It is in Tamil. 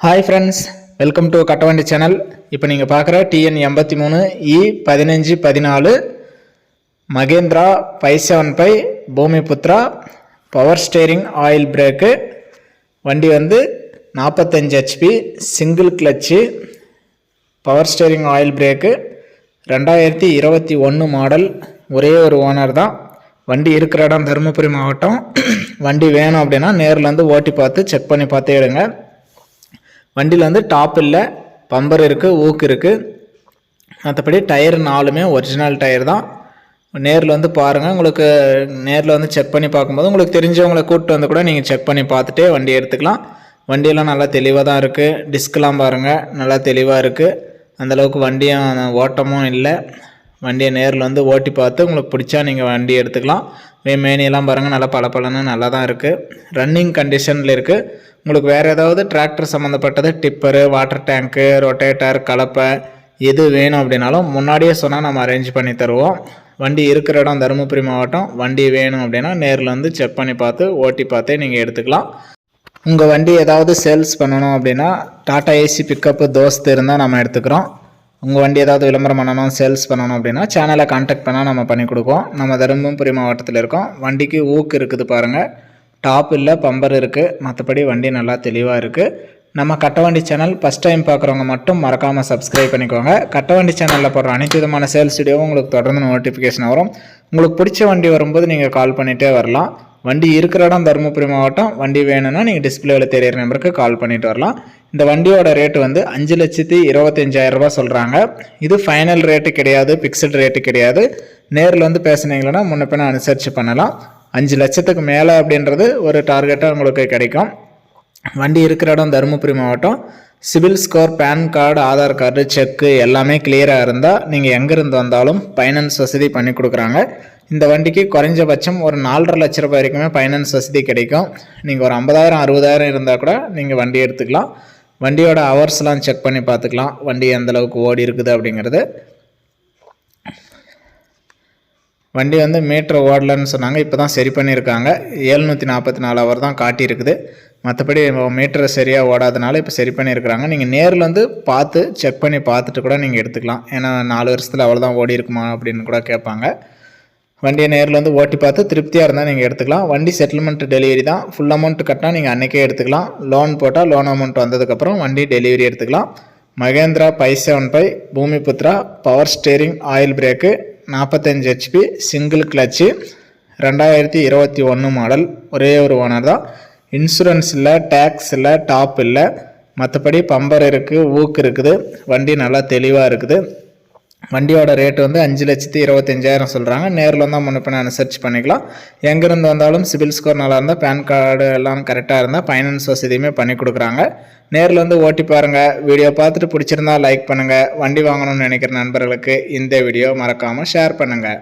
Hi friends welcome to Kattavandi channel இப்போ நீங்கள் பார்க்குற டிஎன் எண்பத்தி மூணு e இ பதினஞ்சு பதினாலு Mahindra five seven five Bhumiputra power steering oil brake வண்டி வந்து நாற்பத்தஞ்சு HP single clutch power steering oil brake ரெண்டாயிரத்தி இருபத்தி ஒன்று மாடல் ஒரே ஒரு ஓனர் தான். வண்டி இருக்கிற இடம் தருமபுரி மாவட்டம். வண்டி வேணும் அப்படின்னா நேரில் வந்து ஓட்டி பார்த்து செக் பண்ணி பார்த்து எடுங்க. வண்டியில் வந்து டாப் இல்லை பம்பர் இருக்குது ஊக்கு இருக்குது மற்றபடி டயர் நாலுமே ஒரிஜினல் டயர் தான். நேரில் வந்து பாருங்கள் உங்களுக்கு நேரில் வந்து செக் பண்ணி பார்க்கும்போது உங்களுக்கு தெரிஞ்சவங்களை கூப்பிட்டு வந்து கூட நீங்கள் செக் பண்ணி பார்த்துட்டே வண்டி எடுத்துக்கலாம். வண்டியெல்லாம் நல்லா தெளிவாக தான் இருக்குது டிஸ்க்லாம் பாருங்கள் நல்லா தெளிவாக இருக்குது அந்தளவுக்கு வண்டியும் ஓட்டமும் இல்லை. வண்டியை நேரில் வந்து ஓட்டி பார்த்து உங்களுக்கு பிடிச்சா நீங்கள் வண்டி எடுத்துக்கலாம். மேனியெல்லாம் பாருங்கள் நல்லா பளபளன்னு நல்லா தான் இருக்குது ரன்னிங் கண்டிஷனில் இருக்குது உங்களுக்கு வேறு ஏதாவது டிராக்டர் சம்மந்தப்பட்டது டிப்பரு வாட்டர் டேங்க்கு ரொட்டேட்டர் கலப்பை எது வேணும் அப்படின்னாலும் முன்னாடியே சொன்னால் நம்ம அரேஞ்ச் பண்ணி தருவோம். வண்டி இருக்கிற இடம் தருமபுரி மாவட்டம் வண்டி வேணும் அப்படின்னா நேரில் வந்து செக் பண்ணி பார்த்து ஓட்டி பார்த்தே நீங்கள் எடுத்துக்கலாம். உங்கள் வண்டி ஏதாவது சேல்ஸ் பண்ணணும் அப்படின்னா டாட்டா ஏசி பிக்கப்பு தோஸ்து இருந்தால் நம்ம எடுத்துக்கிறோம். உங்கள் வண்டி ஏதாவது விளம்பரம் பண்ணணும் சேல்ஸ் பண்ணணும் அப்படின்னா சேனலை காண்டாக்ட் பண்ணால் நம்ம பண்ணி கொடுப்போம். நம்ம தருமபுரி மாவட்டத்தில் இருக்கோம். வண்டிக்கு ஊக்கு இருக்குது பாருங்கள் டாப் இல்லை பம்பர் இருக்குது மற்றபடி வண்டி நல்லா தெளிவாக இருக்குது நம்ம கட்டவண்டி சேனல் ஃபஸ்ட் டைம் பார்க்குறவங்க மட்டும் மறக்காமல் சப்ஸ்கிரைப் பண்ணிக்கோங்க. கட்டவண்டி சேனலில் போடுற அனைத்து விதமான சேல்ஸ் வீடியோவும் உங்களுக்கு தொடர்ந்து நோட்டிஃபிகேஷன் வரும். உங்களுக்கு பிடிச்ச வண்டி வரும்போது நீங்கள் கால் பண்ணிகிட்டே வரலாம். வண்டி இருக்கிற இடம் தருமபுரி மாவட்டம் வண்டி வேணும்னா நீங்கள் டிஸ்பிளேவில் தெரியற நம்பருக்கு கால் பண்ணிட்டு வரலாம். இந்த வண்டியோட ரேட்டு வந்து அஞ்சு லட்சத்தி இருபத்தஞ்சாயிரரூபா சொல்கிறாங்க இது ஃபைனல் ரேட்டு கிடையாது ஃபிக்ஸ்டு ரேட்டு கிடையாது. நேரில் வந்து பேசுனீங்களன்னா முன்ன பின்ன அனுசரித்து பண்ணலாம். அஞ்சு லட்சத்துக்கு மேலே அப்படின்றது ஒரு டார்கெட்டாக உங்களுக்கு கிடைக்கும். வண்டி இருக்கிற இடம் தருமபுரி மாவட்டம். Civil score PAN card Aadhaar card cheque எல்லாமே கிளியராக இருந்தால் நீங்கள் எங்கேருந்து வந்தாலும் ஃபைனான்ஸ் வசதி பண்ணி கொடுக்குறாங்க. இந்த வண்டிக்கு குறைஞ்சபட்சம் ஒரு நாலரை லட்ச ரூபாய் வரைக்குமே ஃபைனான்ஸ் வசதி கிடைக்கும். நீங்கள் ஒரு ஐம்பதாயிரம் அறுபதாயிரம் இருந்தால் கூட நீங்கள் வண்டி எடுத்துக்கலாம். வண்டியோட ஹவர்ஸ்லாம் செக் பண்ணி பார்த்துக்கலாம். வண்டி எந்தளவுக்கு ஓடி இருக்குது அப்படிங்கிறது. வண்டி வந்து மீட்ரு ஓடலன்னு சொன்னாங்க. இப்போ தான் சரி பண்ணியிருக்காங்க. ஏழ்நூற்றி நாற்பத்தி நாலு ஹவர் தான் காட்டியிருக்குது. மற்றபடி மீட்டர் சரியாக ஓடாதனால இப்போ சரி பண்ணியிருக்கிறாங்க. நீங்கள் நேரில் வந்து பார்த்து செக் பண்ணி பார்த்துட்டு கூட நீங்கள் எடுத்துக்கலாம். ஏன்னா நாலு வருஷத்தில் அவ்வளோதான் ஓடி இருக்குமா அப்படின்னு கூட கேட்பாங்க. வண்டியை நேரில் வந்து ஓட்டி பார்த்து திருப்தியாக இருந்தால் நீங்கள் எடுத்துக்கலாம். வண்டி செட்டில்மெண்ட் டெலிவரி தான். ஃபுல் அமௌண்ட் கட்டினா நீங்கள் அன்றைக்கே எடுத்துக்கலாம். லோன் போட்டால் லோன் அமௌண்ட் வந்ததுக்கப்புறம் வண்டி டெலிவரி எடுத்துக்கலாம். Mahindra five seven five Bhumiputra power steering oil brake நாற்பத்தஞ்சு ஹெச்பி சிங்கிள் கிளச்சு ரெண்டாயிரத்தி இருபத்தி ஒன்று மாடல் ஒரே ஒரு ஓனர் தான். இன்சூரன்ஸ் இல்லை டேக்ஸ் இல்லை டாப் இல்லை மற்றபடி பம்பர் இருக்குது ஊக்கு இருக்குது வண்டி நல்லா தெளிவாக இருக்குது. வண்டியோட ரேட்டு வந்து அஞ்சு லட்சத்தி இருபத்தஞ்சாயிரம் சொல்கிறாங்க நேரில் வந்தால் முன்ன அனுசரிச்சு பண்ணிக்கலாம். எங்கேருந்து வந்தாலும் சிபில் ஸ்கோர் நல்லா இருந்தால் பேன் கார்டு எல்லாம் கரெக்டாக இருந்தால் ஃபைனான்ஸ் வசதியுமே பண்ணி கொடுக்குறாங்க. நேரில் வந்து ஓட்டி பாருங்கள் வீடியோ பார்த்துட்டு பிடிச்சிருந்தா லைக் பண்ணுங்கள் வண்டி வாங்கணும்னு நினைக்கிற நண்பர்களுக்கு இந்த வீடியோ மறக்காமல் ஷேர் பண்ணுங்கள்